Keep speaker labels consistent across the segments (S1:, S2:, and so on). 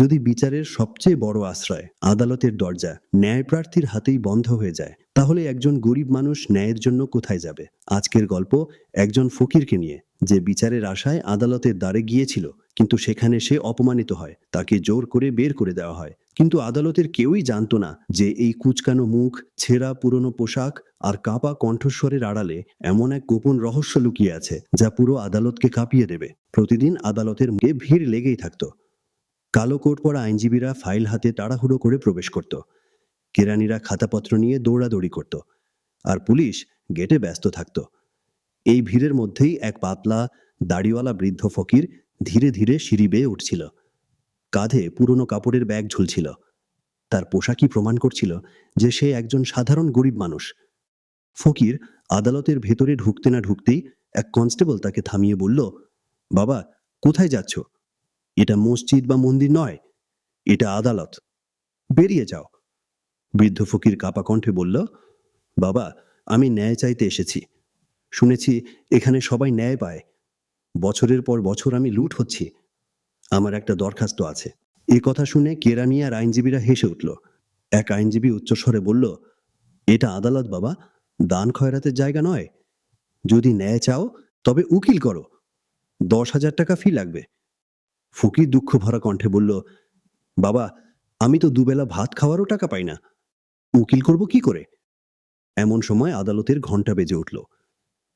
S1: যদি বিচারের সবচেয়ে বড় আশ্রয় আদালতের দরজা ন্যায়প্রার্থীর হাতেই বন্ধ হয়ে যায়, তাহলে একজন গরিব মানুষ ন্যায়ের জন্য কোথায় যাবে? আজকের গল্প একজন ফকিরকে নিয়ে, যে বিচারের আশায় আদালতের দ্বারে গিয়েছিল, কিন্তু সেখানে সে অপমানিত হয়, তাকে জোর করে বের করে দেওয়া হয়। কিন্তু আদালতের কেউই জানতো না যে এই কুচকানো মুখ, ছেঁড়া পুরনো পোশাক আর কাপা কণ্ঠস্বরের আড়ালে এমন এক গোপন রহস্য লুকিয়ে আছে, যা পুরো আদালতকে কাঁপিয়ে দেবে। প্রতিদিন আদালতের মুখে ভিড় লেগেই থাকতো। কালো কোট পরা আইনজীবীরা ফাইল হাতে তাড়াহুড়ো করে প্রবেশ করত। কেরানিরা খাতাপত্র নিয়ে দৌড়াদৌড়ি করত আর পুলিশ গেটে ব্যস্ত থাকত। এই ভিড়ের মধ্যেই এক পাতলা, দাড়িওয়ালা বৃদ্ধ ফকির ধীরে ধীরে সিঁড়ি বেয়ে উঠছিল। কাঁধে পুরনো কাপড়ের ব্যাগ ঝুলছিল। তার পোশাকই প্রমাণ করছিল যে সে একজন সাধারণ গরিব মানুষ। ফকির আদালতের ভেতরে ঢুকতে না ঢুকতেই এক কনস্টেবল তাকে থামিয়ে বলল, বাবা, কোথায় যাচ্ছ? এটা মসজিদ বা মন্দির নয়, এটা আদালত। বেরিয়ে যাও। বৃদ্ধ ফকির কাপা কণ্ঠে বলল, বাবা, আমি ন্যায় চাইতে এসেছি। শুনেছি এখানে সবাই ন্যায় পায়। বছরের পর বছর আমি লুট হচ্ছি। আমার একটা দরখাস্ত আছে। এ কথা শুনে কেরানি আর আইনজীবীরা হেসে উঠল। এক আইনজীবী উচ্চস্বরে বলল, এটা আদালত বাবা, দান খয়রাতের জায়গা নয়। যদি ন্যায় চাও, তবে উকিল করো। দশ হাজার টাকা ফি লাগবে। ফকির দুঃখ ভরা কণ্ঠে বলল, বাবা, আমি তো দুবেলা ভাত খাওয়ারও টাকা পাই না। উকিল করব কি করে? এমন সময় আদালতের ঘণ্টা বেজে উঠল।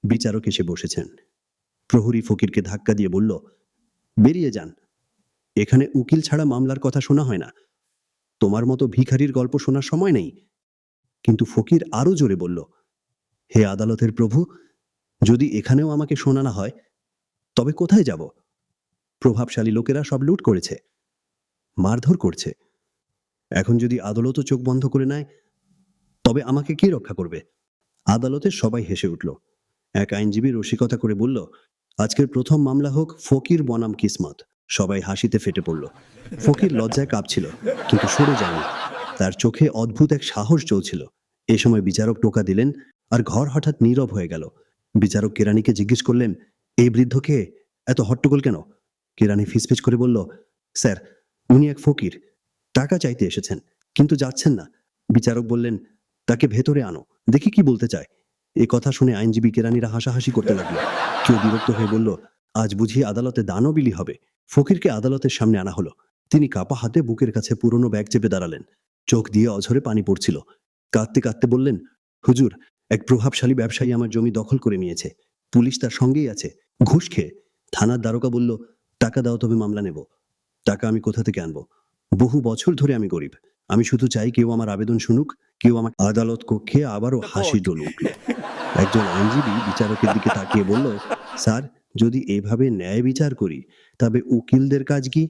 S1: বিচারক এসে বসেছেন। প্রহরী ফকিরকে ধাক্কা দিয়ে বলল, বেরিয়ে যান। এখানে উকিল ছাড়া মামলার কথা শোনা হয় না। তোমার মতো ভিখারির গল্প শোনার সময় নেই। কিন্তু ফকির আরও জোরে বলল, হে আদালতের প্রভু, যদি এখানেও আমাকে শোনানো হয়, তবে কোথায় যাব? প্রভাবশালী লোকেরা সব লুট করেছে, মারধর করছে। এখন যদি আদালতও চোখ বন্ধ করে নেয়, তবে আমাকে কি রক্ষা করবে? আদালতে সবাই হেসে উঠল। এক আইনজীবী রসিকতা করে বলল, আজকের প্রথম মামলা হোক ফকির বনাম কিসমত। সবাই হাসিতে ফেটে পড়ল। ফকির লজ্জায় কাঁপছিল, কিন্তু সরে যায়নি। তার চোখে অদ্ভুত এক সাহস চলছিল। এ সময় বিচারক টোকা দিলেন আর ঘর হঠাৎ নীরব হয়ে গেল। বিচারক কেরানিকে জিজ্ঞেস করলেন, এই বৃদ্ধকে এত হট্টগোল কেন? কেরানি ফিসফিস করে বলল, স্যার, উনি এক ফকির। টাকা চাইতে এসেছেন, কিন্তু যাচ্ছেন না। বিচারক বললেন, তাকে ভেতরে আনো, দেখি কি বলতে চায়। এ কথা শুনে আইনজীবী কেরানিরা হাসাহাসি করতে লাগল। কেউ বিরক্ত হয়ে বলল, আজ বুঝি আদালতে দানও বিলি হবে। ফকিরকে আদালতের সামনে আনা হলো। তিনি কাপা হাতে বুকের কাছে পুরনো ব্যাগ চেপে দাঁড়ালেন। চোখ দিয়ে অঝরে পানি পড়ছিল। কাঁদতে কাঁদতে বললেন, হুজুর, এক প্রভাবশালী ব্যবসায়ী আমার জমি দখল করে নিয়েছে। পুলিশ তার সঙ্গেই আছে। ঘুষ খেয়ে। থানার দ্বারকা বলল টাকা দাও তবে মামলা নেব। টাকা আমি কোথা থেকে আনব? বহু বছর ধরে আমি গরিব। আমি শুধু চাই কেউ আমার আবেদন শুনুক কেউ আমার আদালত কক্ষে আবারও হাসি দোল উঠল একজন আইনজীবী বিচারকের দিকে তাকিয়ে বলল স্যার যদি এভাবে ন্যায় বিচার করি তবে উকিলদের কাজ কি?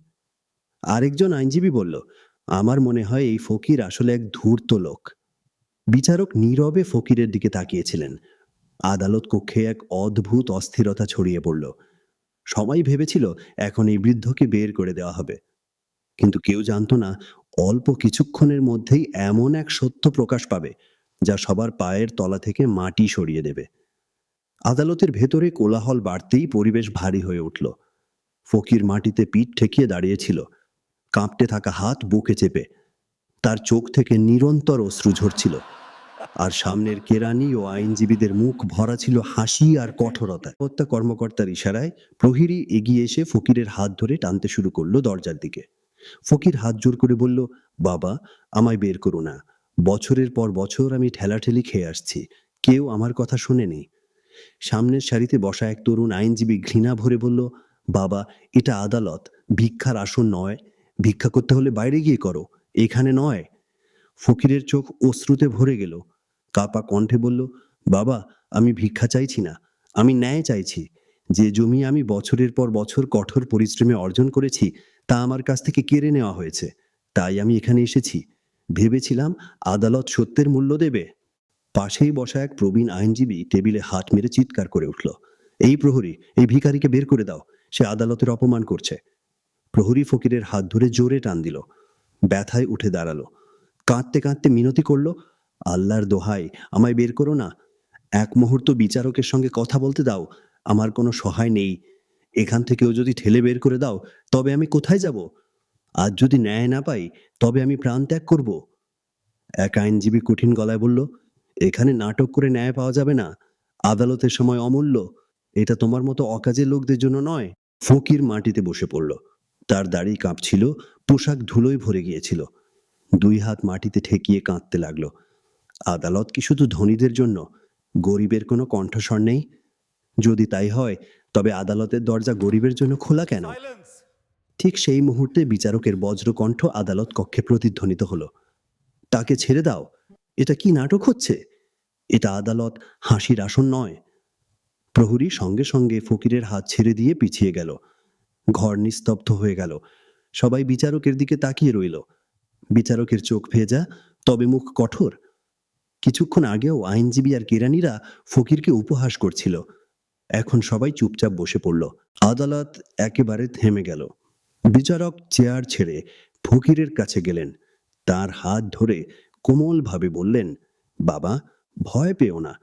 S1: আরেকজন আইনজীবী বলল আমার মনে হয় এই ফকির আসলে এক ধূর্ত লোক। বিচারক নীরবে ফকিরের দিকে তাকিয়েছিলেন। আদালত কক্ষে এক অদ্ভুত অস্থিরতা ছড়িয়ে পড়ল। সবাই ভেবেছিল এখন এই বৃদ্ধকে বের করে দেওয়া হবে। কিন্তু কেউ জানতো না, অল্প কিছুক্ষণের মধ্যেই এমন এক সত্য প্রকাশ পাবে, যা সবার পায়ের তলা থেকে মাটি সরিয়ে দেবে। আদালতের ভেতরে কোলাহল বাড়তেই পরিবেশ ভারী হয়ে উঠল। ফকির মাটিতে পিঠ ঠেকিয়ে দাঁড়িয়েছিল। কাঁপতে থাকা হাত বুকে চেপে। তার চোখ থেকে নিরন্তর অশ্রু ঝরছিল। আর সামনের কেরানি ও আইনজীবীদের মুখ ভরা ছিল হাসি আর কঠোরতা। হত্যা কর্মকর্তার ইশারায় প্রহরী এগিয়ে এসে ফকিরের হাত ধরে টানতে শুরু করল দরজার দিকে। ফকির হাত জোর করে বলল, বাবা, আমায় বের করো না। বছরের পর বছর আমি ঠেলাঠেলি খেয়ে আসছি। কেউ আমার কথা শোনেনি। সামনের সারিতে বসা এক তরুণ আইনজীবী ঘৃণা ভরে বলল, বাবা, এটা আদালত। ভিক্ষার আসন নয়। ভিক্ষা করতে হলে বাইরে গিয়ে করো। এখানে নয়। ফকিরের চোখ অশ্রুতে ভরে গেল। কাপা কণ্ঠে বলল, বাবা, আমি ভিক্ষা চাইছি না, আমি ন্যায় চাইছি। যে জমি আমি বছরের পর বছর কঠোর পরিশ্রমে অর্জন করেছি, তা আমার কাছ থেকে কেড়ে নেওয়া হয়েছে। তাই আমি এখানে এসেছি। ভেবেছিলাম আদালত সত্যের মূল্য দেবে। পাশেই বসা এক প্রবীণ আইনজীবী টেবিলে হাত মেরে চিৎকার করে উঠল, এই প্রহরী, এই ভিখারিকে বের করে দাও, সে আদালতের অপমান করছে। প্রহরী ফকিরের হাত ধরে জোরে টান দিল, ব্যথায় উঠে দাঁড়াল। কাঁদতে কাঁদতে মিনতি করল আল্লাহর দোহাই, আমায় বের করো না। এক মুহূর্ত বিচারকের সঙ্গে কথা বলতে দাও, আমার কোনো সহায় নেই। এখান থেকেও যদি ঠেলে বের করে দাও, তবে আমি কোথায় যাব? আজ যদি ন্যায় না পাই, তবে আমি প্রাণ ত্যাগ করব। এক আইনজীবী কঠিন গলায় বলল, এখানে নাটক করে ন্যায় পাওয়া যাবে না। আদালতের সময় অমূল্য। এটা তোমার মতো অকাজের লোকদের জন্য নয়। ফকির মাটিতে বসে পড়ল। তার দাড়ি কাঁপছিল, পোশাক ধুলোয় ভরে গিয়েছিল। দুই হাত মাটিতে ঠেকিয়ে কাঁদতে লাগল। আদালত কি শুধু ধনীদের জন্য? গরিবের কোনো কণ্ঠস্বর নেই? যদি তাই হয় তবে আদালতের দরজা গরিবের জন্য খোলা কেন? ঠিক সেই মুহূর্তে বিচারকের বজ্রকণ্ঠ আদালত কক্ষে প্রতিধ্বনিত হলো। তাকে ছেড়ে দাও। এটা কি নাটক হচ্ছে? এটা আদালত হাসির আসন নয়। প্রহরী সঙ্গে সঙ্গে ফকিরের হাত ছেড়ে দিয়ে পিছিয়ে গেল। ঘর নিস্তব্ধ হয়ে গেল। সবাই বিচারকের দিকে তাকিয়ে রইল। বিচারকের চোখ ভেজা তবে মুখ কঠোর। কিছুক্ষণ আগেও আইনজীবী আর কেরানিরা ফকিরকে উপহাস করছিল। এখন সবাই চুপচাপ বসে পড়ল। আদালত একেবারে থেমে গেল। বিচারক চেয়ার ছেড়ে ফকিরের কাছে গেলেন। তার হাত ধরে কোমলভাবে বললেন, বাবা, ভয় পেও না।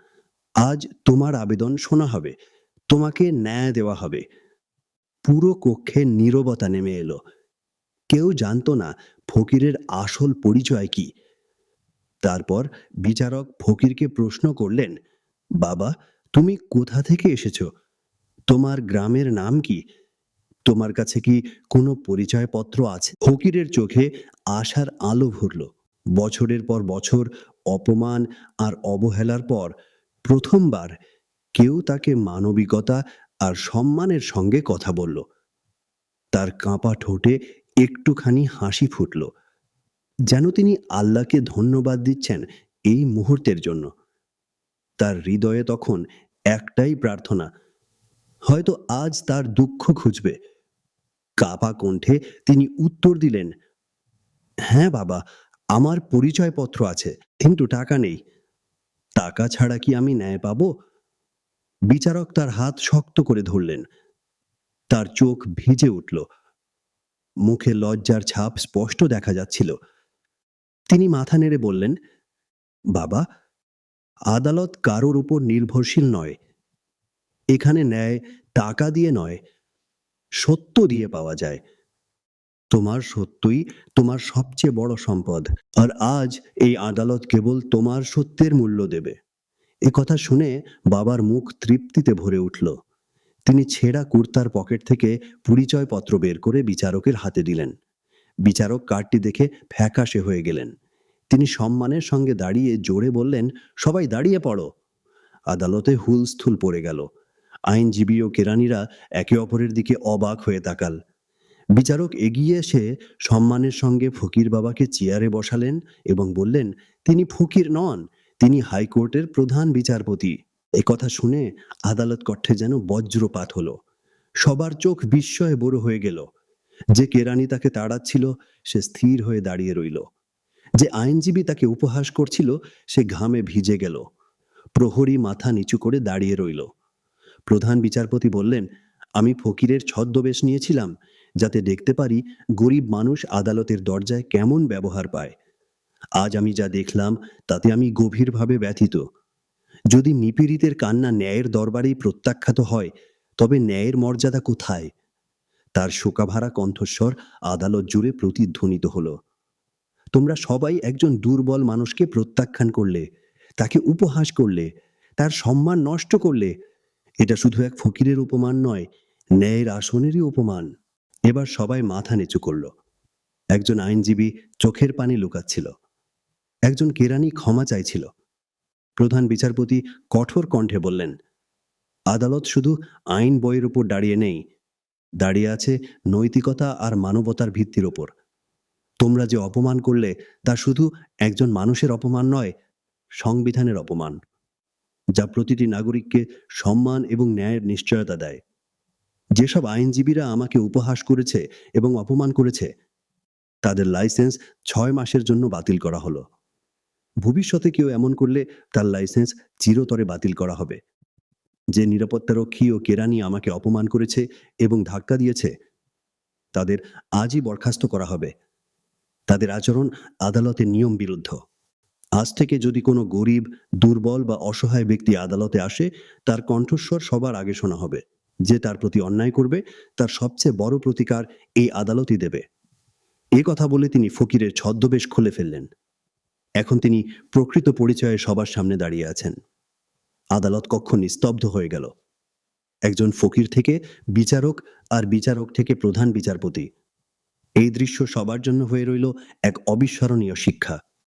S1: আজ তোমার আবেদন শোনা হবে। তোমাকে ন্যায় দেওয়া হবে। পুরো কক্ষে নীরবতা নেমে এলো। কেউ জানতো না ফকিরের আসল পরিচয় কি। তারপর বিচারক ফকিরকে প্রশ্ন করলেন, বাবা, তুমি কোথা থেকে এসেছ? তোমার গ্রামের নাম কি? তোমার কাছে কি কোনো পরিচয়পত্র আছে? ফকিরের চোখে আশার আলো ভরল বছরের পর বছর অপমান আর অবহেলার পর প্রথমবার কেউ তাকে মানবিকতা আর সম্মানের সঙ্গে কথা বলল। তার কাঁপা ঠোঁটে একটুখানি হাসি ফুটল। যেন তিনি আল্লাহকে ধন্যবাদ দিচ্ছেন এই মুহূর্তের জন্য। তার হৃদয়ে তখন একটাই প্রার্থনা, হয়তো আজ তার দুঃখ খুঁজবে। কাপা কণ্ঠে তিনি উত্তর দিলেন হ্যাঁ বাবা, আমার পরিচয়পত্র আছে, কিন্তু টাকা নেই। টাকা ছাড়া কি আমি ন্যায় পাবো? বিচারক তার হাত শক্ত করে ধরলেন। তার চোখ ভিজে উঠল। মুখে লজ্জার ছাপ স্পষ্ট দেখা যাচ্ছিল। তিনি মাথা নেড়ে বললেন, বাবা, আদালত কারোর উপর নির্ভরশীল নয়। এখানে ন্যায় টাকা দিয়ে নয়, সত্য দিয়ে পাওয়া যায়। তোমার সত্যই তোমার সবচেয়ে বড় সম্পদ। আর আজ এই আদালত কেবল তোমার সত্যের মূল্য দেবে। এ কথা শুনে বাবার মুখ তৃপ্তিতে ভরে উঠল। তিনি ছেঁড়া কুর্তার পকেট থেকে পরিচয়পত্র বের করে বিচারকের হাতে দিলেন। বিচারক কার্ডটি দেখে ফ্যাকাশে হয়ে গেলেন। তিনি সম্মানের সঙ্গে দাঁড়িয়ে জোরে বললেন, সবাই দাঁড়িয়ে পড়ো। আদালতে হুলস্থুল পড়ে গেল। আইনজীবী ও কেরানিরা একে অপরের দিকে অবাক হয়ে তাকাল। বিচারক এগিয়ে এসে সম্মানের সঙ্গে ফকির বাবাকে চেয়ারে বসালেন এবং বললেন, তিনি ফকির নন, তিনি হাইকোর্টের প্রধান বিচারপতি। এ কথা শুনে আদালত কক্ষে যেন বজ্রপাত হলো। সবার চোখ বিস্ময়ে বড় হয়ে গেল। যে কেরানি তাকে তাড়াচ্ছিল, সে স্থির হয়ে দাঁড়িয়ে রইল। যে আইনজীবী তাকে উপহাস করছিল, সে ঘামে ভিজে গেল। প্রহরী মাথা নিচু করে দাঁড়িয়ে রইল। প্রধান বিচারপতি বললেন, আমি ফকিরের ছদ্মবেশ নিয়েছিলাম, যাতে দেখতে পারি গরিব মানুষ আদালতের দরজায় কেমন ব্যবহার পায়। আজ আমি যা দেখলাম, তাতে আমি গভীরভাবে ব্যথিত। যদি নিপীড়িতের কান্না ন্যায়ের দরবারেই প্রত্যাখ্যাত হয়, তবে ন্যায়ের মর্যাদা কোথায়? তার শোকাভারা কণ্ঠস্বর আদালত জুড়ে প্রতিধ্বনিত হলো। তোমরা সবাই একজন দুর্বল মানুষকে প্রত্যাখ্যান করলে, তাকে উপহাস করলে, তার সম্মান নষ্ট করলে, এটা শুধু এক ফকিরের উপমান নয়, ন্যায়ের আসনেরই উপমান এবার সবাই মাথা নিচু করল। একজন আইনজীবী চোখের পানি লুকাচ্ছিল। একজন কেরানি ক্ষমা চাইছিল। প্রধান বিচারপতি কঠোর কণ্ঠে বললেন, আদালত শুধু আইন বইয়ের উপর দাঁড়িয়ে নেই দাঁড়িয়ে আছে নৈতিকতা আর মানবতার ভিত্তির ওপর। তোমরা যে অপমান করলে, তা শুধু একজন মানুষের অপমান নয়, সংবিধানের অপমান, যা প্রতিটি নাগরিককে সম্মান এবং ন্যায়ের নিশ্চয়তা দেয়। যেসব আইনজীবীরা আমাকে উপহাস করেছে এবং অপমান করেছে, তাদের লাইসেন্স ছয় মাসের জন্য বাতিল করা হলো। ভবিষ্যতে কেউ এমন করলে তার লাইসেন্স চিরতরে বাতিল করা হবে। যে নিরাপত্তারক্ষী ও কেরানি আমাকে অপমান করেছে এবং ধাক্কা দিয়েছে, তাদের আজই বরখাস্ত করা হবে। তাদের আচরণ আদালতের নিয়ম বিরুদ্ধ। আজ থেকে যদি কোনো গরিব, দুর্বল বা অসহায় ব্যক্তি আদালতে আসে, তার কণ্ঠস্বর সবার আগে শোনা হবে। যে তার প্রতি অন্যায় করবে, তার সবচেয়ে বড় প্রতিকার এই আদালতই দেবে। এ কথা বলে তিনি ফকিরের ছদ্মবেশ খুলে ফেললেন। এখন তিনি প্রকৃত পরিচয়ে সবার সামনে দাঁড়িয়ে আছেন। আদালত কক্ষ নিস্তব্ধ হয়ে গেল। একজন ফকির থেকে বিচারক আর বিচারক থেকে প্রধান বিচারপতি। এই দৃশ্য সবার জন্য হয়ে রইল এক অবিস্মরণীয় শিক্ষা।